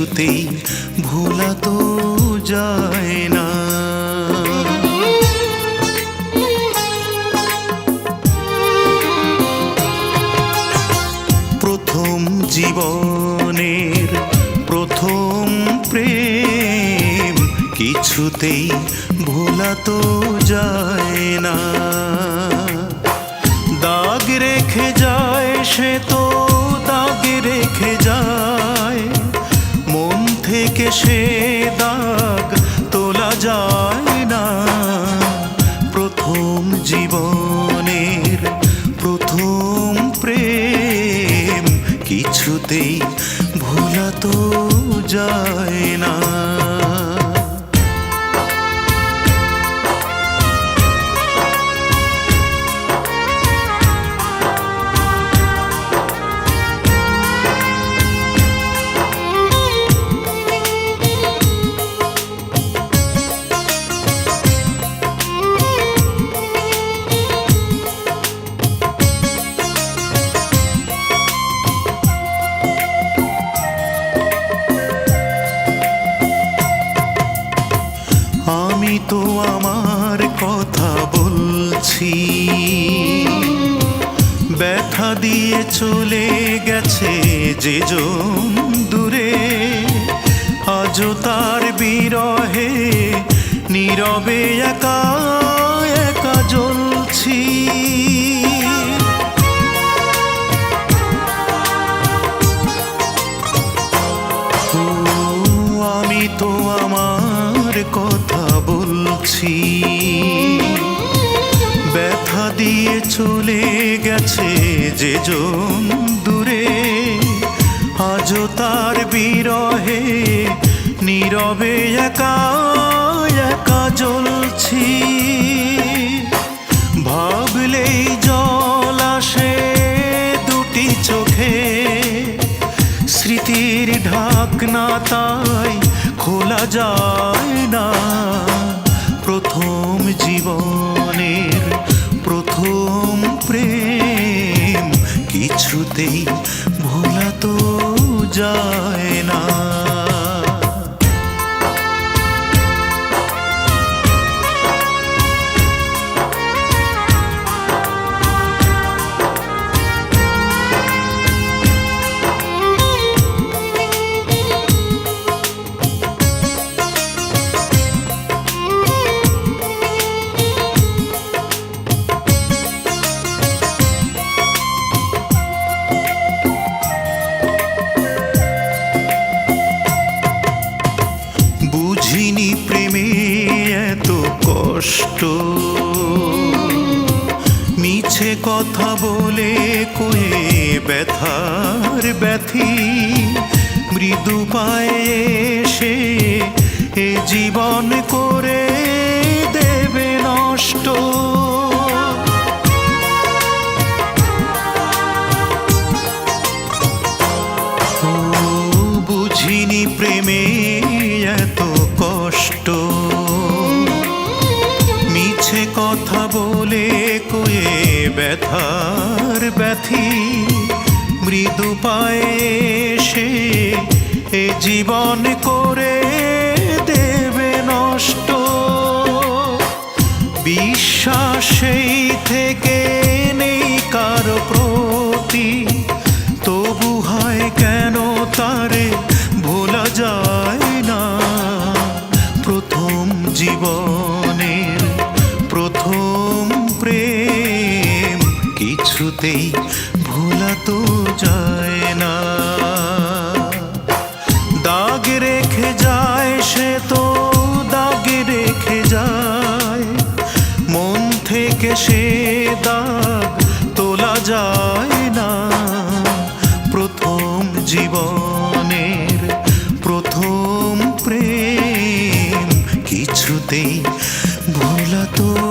কিছুতেই ভোলা তো যায় না। প্রথম জীবনের প্রথম প্রেম কিছুতেই ভোলা তো যায় না। দাগ রেখে যায় সে তো, দাগ রেখে যায় থেকে সে দাগ তোলা যায় না। প্রথম জীবনের প্রথম প্রেম কিছুতেই ভোলা তো যায় না। তো আমার কথা বলছি। ব্যথা দিয়ে চলে গেছে যে দূরে। আজও তার বিরহে নীরবে একা বলছি ব্যথা দিয়ে চলে গেছে যে জন দূরে। আজও তার বিরহে নীরবে একা একা জ্বলছি। ভাবলেই জল আসে দুটি চোখে। স্মৃতির ঢাকনা তাই খোলা যায় না। প্রথম জীবনের প্রথম প্রেম কিছুতেই ভোলা তো যায়। কষ্ট। মিছে কথা বলে কয়ে ব্যথার ব্যথি। মৃদু পায়ে সে এ জীবন করে দেবে নষ্ট। কথা বলে কয়ে ব্যথার ব্যথি। মৃদু পায়ে সে এ জীবন করে দেবে নষ্ট। বিশ্বাসেই থেকে কিছুতেই ভোলা তো যায় না। দাগ রেখে যায়, সে তো দাগ রেখে যায়। মন থেকে সে দাগ তোলা যায় না। প্রথম জীবনের প্রথম প্রেম কিছুতেই ভোলা তো